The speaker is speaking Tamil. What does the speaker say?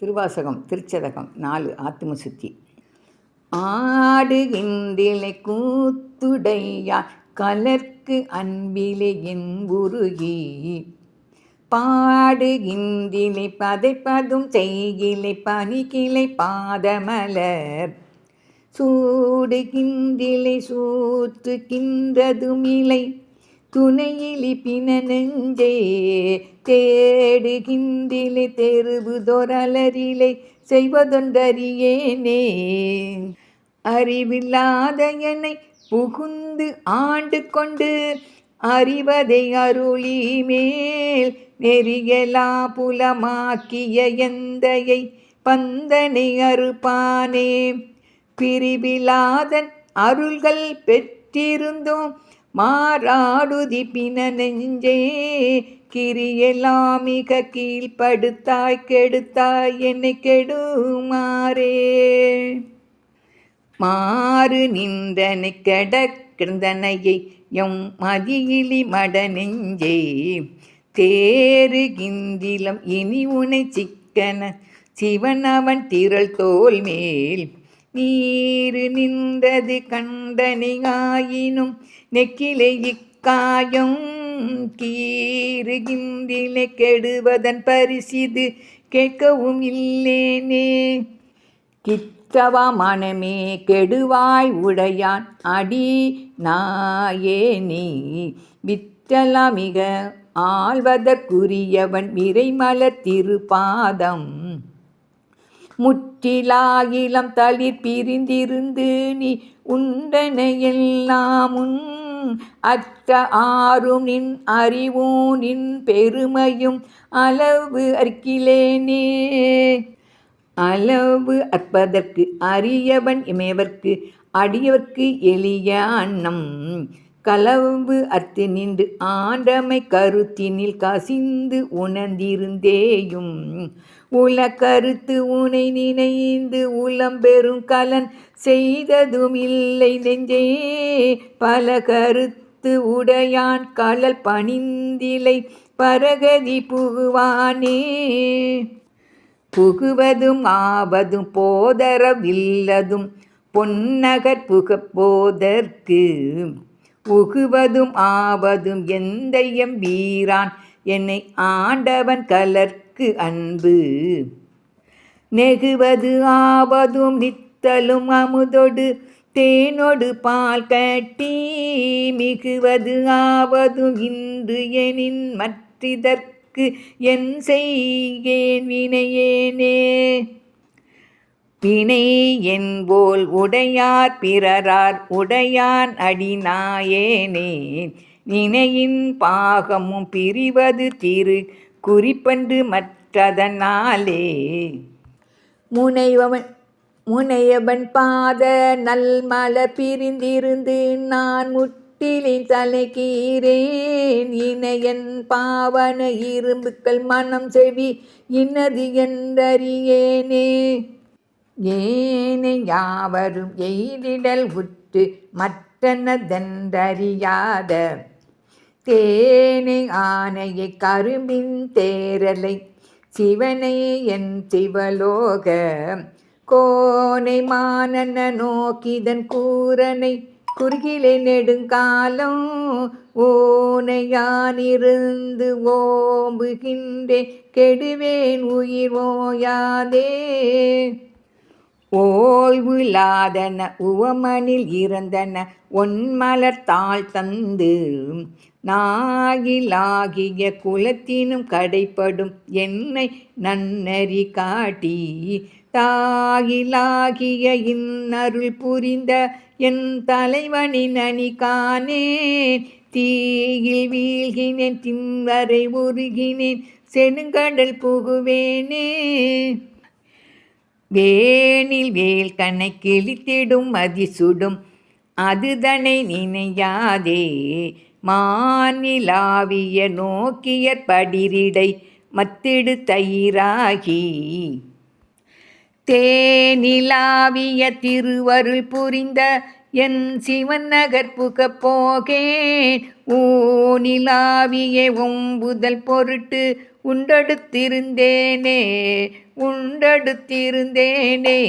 திருவாசகம் திருச்சதகம் நாலு ஆத்தும சுத்தி. ஆடுகின்றிலை கூத்துடையா கலர்க்கு அன்பிலே என் உருகி. பாடுகின்றிலை பதைப்பதும் செய்கிலை பனிக்கிளை பாதமலர். சூடுகின்றிலை சூற்றுகின்றதும் இலை துணையிலி பின நெஞ்சே தேடுகின்றிலை தெருவுதொரலரிலை செய்வதொன்றறியேனே. அறிவில்லாத என்னை புகுந்து ஆண்டு கொண்டு அறிவதை அருளி மேல் நெறியலா புலமாக்கிய எந்தையை பந்தனை அறுப்பானே. பிரிவிலாதன் அருள்கள் பெற்றிருந்தோம் மாறாடுதி பின நெஞ்சே கிரியெல்லாம் மிக கீழ்ப்படுத்தாய் கெடுத்தாய் என்னை கெடுமாறே. மாறு நின்றனை கெடக்கின்றனையை எம் மதியிலி மட நெஞ்சே தேறுகிந்திலம் இனி உனை சிக்கன சிவன் அவன் திரள் தோல் மேல் நீரு நின்றது கண்டனியாயினும் நெக்கிலை இக்காயம் கீறுகின்றிலை கெடுவதன் பரிசிது கேட்கவும் இல்லேனே. கிற்றவா மனமே கெடுவாய் உடையான் அடி நாயே நீ. விற்றலா மிக ஆள்வதற்குரியவன் விரைமல திருப்பாதம். முற்றிலாயிலம் தளிர் பிரிந்திருந்து நீ உண்டனையெல்லாம் அத்த அற்ற ஆறும் நின் அறிவும் நின் பெருமையும் அளவு அற்கிலேனே. அளவு அற்பதற்கு அரியவன் இமையவர்க்கு அடியவர்க்கு எளிய அன்னம். களவு அத்து நின்று ஆண்டமை கருத்தினில் கசிந்து உணர்ந்திருந்தேயும். உல கருத்து உனை நினைந்து உளம் பெறும் கலன் செய்ததும் இல்லை நெஞ்சே. பல கருத்து உடையான் களல் பணிந்திலை பரகதி புகுவானே. புகுவதும் ஆவதும் போதரவில்லதும் பொன்னகர் புகப்போதற்கு புகுவதும் ஆவதும் எந்தையம் வீரான். என்னை ஆண்டவன் கலர்க்கு அன்பு. நெகுவது ஆவதும் நித்தலும் அமுதொடு தேனொடு பால் கட்டி மிகுவது ஆவதும் இன்று எனின் மற்றிதற்கு என் செய்கேன் வினையேனே. வினை என்போல் உடையார் பிறரார் உடையான் அடிநாயேனே. நினையின் பாகமும் பிரிவது திரு குறிப்பன்று மற்றதனாலே. முனைவன் முனையவன் பாத நல்மல பிரிந்திருந்து நான் முட்டிலின் தலைக்கீரேன் இணையன் பாவன இரும்புக்கள் மனம் செவி இன்னது என்றறியேனே. ஏனை யாவரும் எய்திடல் உற்று மற்றனதென்றறியாத தேனை ஆனையை கரும்பின் தேரலை சிவனை என் சிவலோக கோனை மானன நோக்கிதன் கூரனை குறுகிலே நெடுங்காலம் ஓனையானிருந்து ஓம்புகின்றே கெடுவேன் உயிர் ஓயாதே. ஓய்வில்லாதன உவமனில் இறந்தன ஒன்மலர்த்தாள் தாழ் தந்து நாகிலாகிய குலத்தினும் கடைப்படும் என்னை நன்னறி காட்டி தாகிலாகிய இன்னருள் புரிந்த என் தலைவனின் அணி காணேன். தீயில் வீழ்கினேன் தின்வரை உருகினேன் செனுங்கடல் புகுவேனே. வேனில் வேல் கண்ணை கிழித்திடும் மதிசுடும். அதுதனை நினையாதே மாநிலாவிய நோக்கியற் படிரிடை மத்திடு தயிராகி. தேனிலாவிய திருவருள் புரிந்த என் சிவன் நகர் புகப் போகேன் ஊனிலாவிய ஒம்புதல் பொருட்டு உண்டடுத்திருந்தேனே உண்டடுத்திருந்தேனே.